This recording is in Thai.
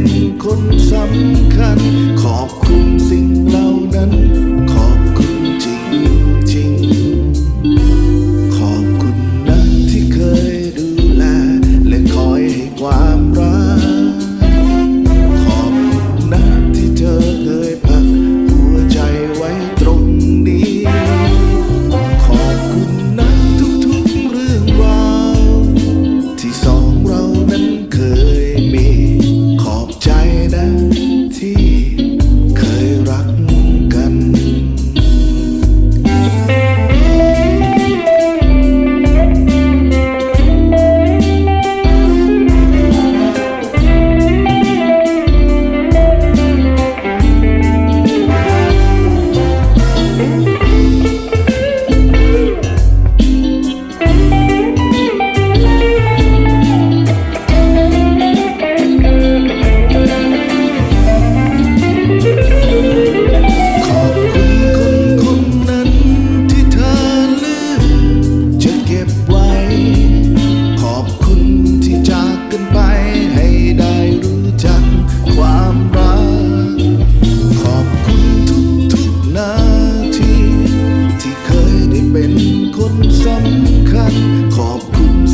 ็นคนสำคัญ ขอบคุณสิ่งเหล่านั้น คัญขอบคุณ